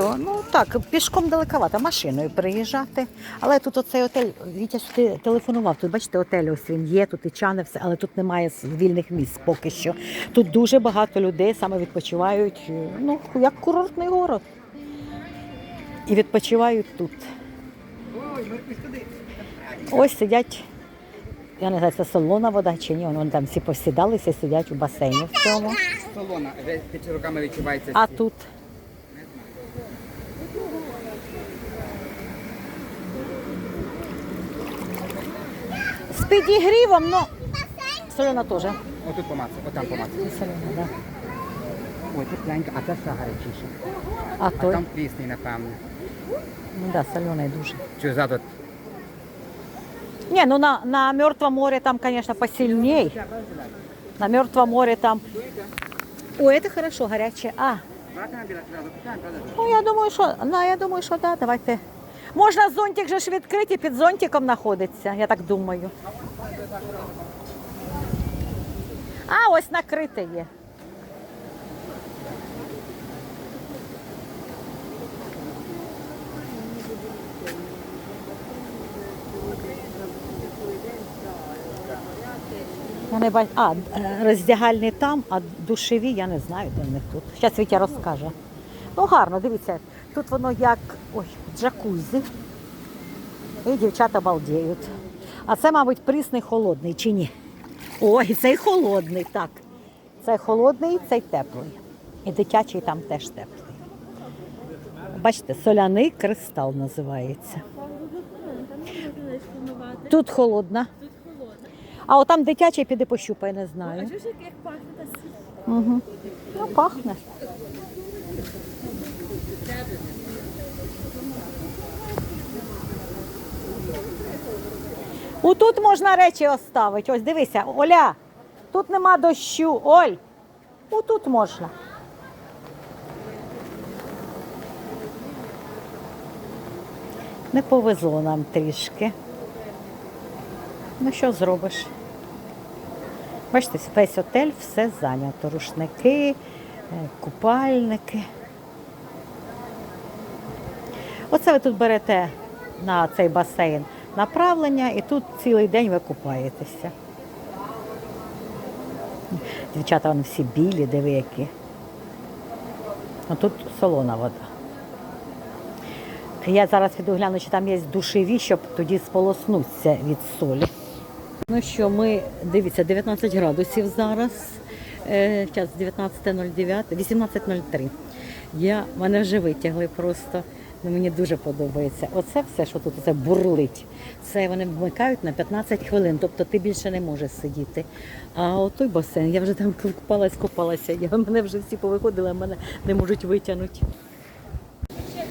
Ну так, пішком далековато, машиною приїжджати. Але тут оцей отель, Вітя сюди телефонував. Тут бачите, отель ось він є, тут і чани, все, але тут немає вільних місць поки що. Тут дуже багато людей саме відпочивають, е, ну, як курортний город. І відпочивають тут. Ось сидять, я не знаю, це солона вода чи ні, вони там всі посідалися, сидять у басейні в цьому. Солона, під руками відчувається. А тут. Підігрівом, ну. Солена теж. Отут помацати, отам помацати. Солена, да. Ой, тепленько, а це гарячіше. А А той. там прісний, напевно. Ну да, солений дуже. Чи ззаду Не, ну на, на Мертвом море там, конечно, посильней. На Мертвом море там. Ой, это хорошо, горячее. А, ну я думаю, що, ну, я думаю, що да, давайте. Можна зонтик же ж відкрити, під зонтиком знаходиться, я так думаю. А, ось накрите є. А, роздягальні там, а душеві я не знаю, де в тут. Зараз Вітя розкаже. Ну гарно, дивіться. Тут воно як ой, джакузі. І дівчата балдіють. А це, мабуть, прісний холодний чи ні? Ой, цей холодний, так. Цей холодний, цей теплий. І дитячий там теж теплий. Бачите, соляний кристал називається. Тут холодна. А отам дитячий піде пощупай, не знаю. Угу. Ну, пахне. Отут можна речі оставити. Ось дивися, Оля, тут нема дощу. Оль, отут можна. Не повезло нам трішки. Ну що зробиш? Бачите, весь отель все зайнято. Рушники, е, купальники. Оце ви тут берете на цей басейн направлення і тут цілий день ви купаєтеся. Дівчата вони всі білі, диви які. А тут солона вода. Я зараз піду гляну, чи там є душеві, щоб тоді сполоснутися від солі. Ну що, ми дивіться, 19 градусів зараз. Е, час 19.09, 18.03. Я мене вже витягли просто. Ну, мені дуже подобається. Оце все, що тут оце бурлить. Це вони вмикають на 15 хвилин, тобто ти більше не можеш сидіти. А отой басейн, я вже там купалась, купалася. Я, мене вже всі повиходили, а мене не можуть витягнути.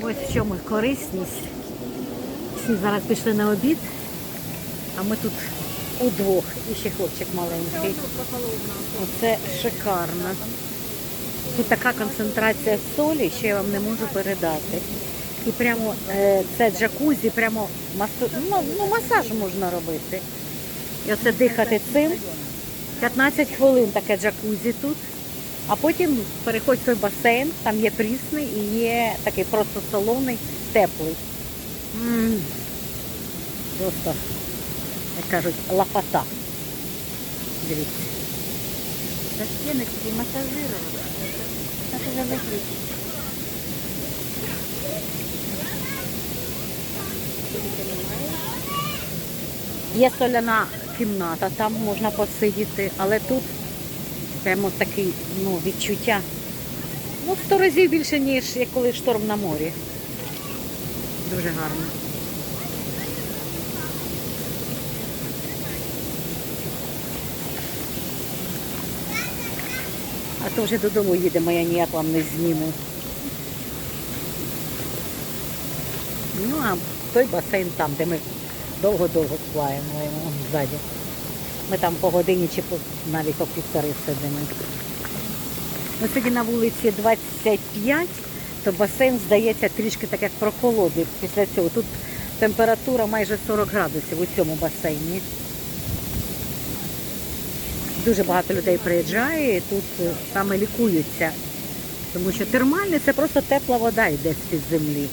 Ось в чому корисність. Всі зараз пішли на обід, а ми тут удвох. І ще хлопчик маленький. Оце шикарно. Тут така концентрація солі, що я вам не можу передати. І прямо е, це джакузі, прямо масу, ну, ну, масаж можна робити. І оце дихати цим. 15 хвилин таке джакузі тут. А потім переходь в той басейн, там є прісний і є такий просто солоний, теплий. Просто, як кажуть, лапота. Дивіться. Та стіночки масажирувати. Так уже виключить. Є соляна кімната, там можна посидіти, але тут прямо таке ну, відчуття. Ну, сто разів більше, ніж коли шторм на морі. Дуже гарно. А то вже додому їдемо, я ніяк вам не зніму. Ну, а той басейн там, де ми довго-довго плаємо ззаді. Ми там по годині чи навіть по півтори сидимо. Ми сьогодні на вулиці 25, то басейн здається трішки так як прохолодний після цього. Тут температура майже 40 градусів у цьому басейні. Дуже багато людей приїжджає, і тут е, саме лікуються Тому що термальний це просто тепла вода йде з-під землі,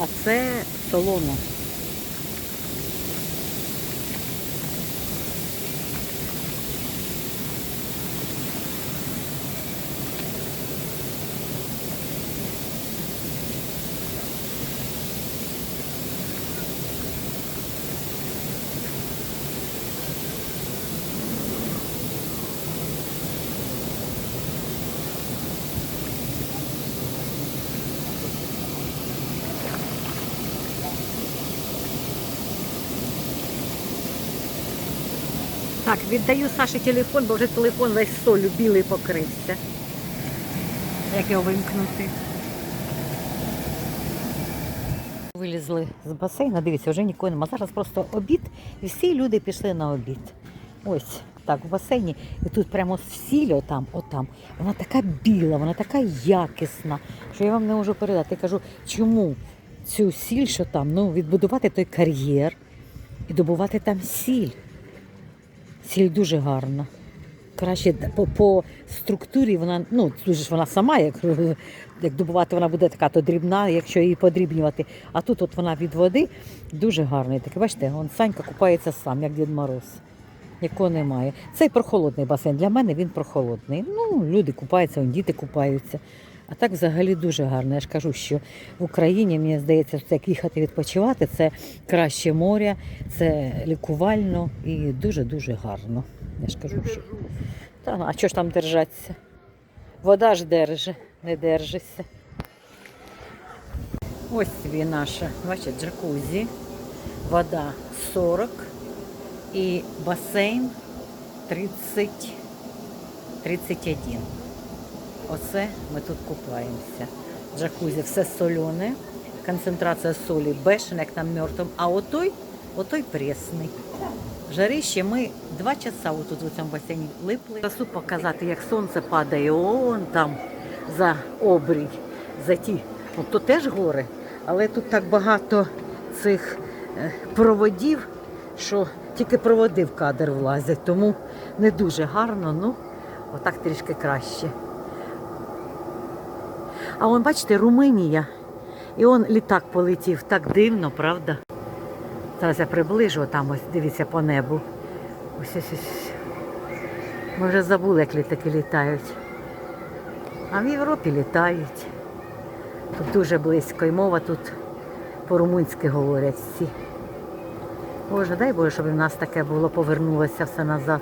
а це солоно. Так, віддаю Саші телефон, бо вже телефон весь солью білий покрився. Як його вимкнути? Вилізли з басейну, дивіться, вже нікого нема. Зараз просто обід, і всі люди пішли на обід. Ось так, в басейні. І тут прямо сіль отам, отам. Вона така біла, вона така якісна, що я вам не можу передати. Я кажу, чому цю сіль, що там, ну, відбудувати той кар'єр і добувати там сіль. Сіль дуже гарна. Краще по, по структурі вона, ну, дуже ж вона сама, як, як добувати, вона буде така то дрібна, якщо її подрібнювати. А тут от вона від води дуже гарна. І бачите, он Санька купається сам, як Дід Мороз. Якого немає. Цей прохолодний басейн. Для мене він прохолодний. Ну, люди купаються, он, діти купаються. А так взагалі дуже гарно. Я ж кажу, що в Україні, мені здається, це як їхати відпочивати, це краще моря, це лікувально і дуже-дуже гарно. Я ж кажу, що. Та, а що ж там держатися? Вода ж держи, не держиться. Ось тобі наша, бачите, джакузі. Вода 40 і басейн 30, 31. Оце ми тут купаємося. Джакузі все солене, концентрація солі бешена, як там мертвим, а отой, отой пресний. Жарище ми два часа отут у цьому басейні липли. Красу показати, як сонце падає он там за обрій, за ті. Ну, то теж гори, але тут так багато цих е, проводів, що тільки проводи в кадр влазять, тому не дуже гарно, ну отак трішки краще. А он, бачите, Румунія. І он літак полетів. Так дивно, правда? Зараз я приближу там ось, дивіться по небу. Ось ось ось. Ми вже забули, як літаки літають. А в Європі літають. Тут дуже близько. І мова тут по-румунськи говорять всі. Боже, дай Боже, щоб в нас таке було, повернулося все назад.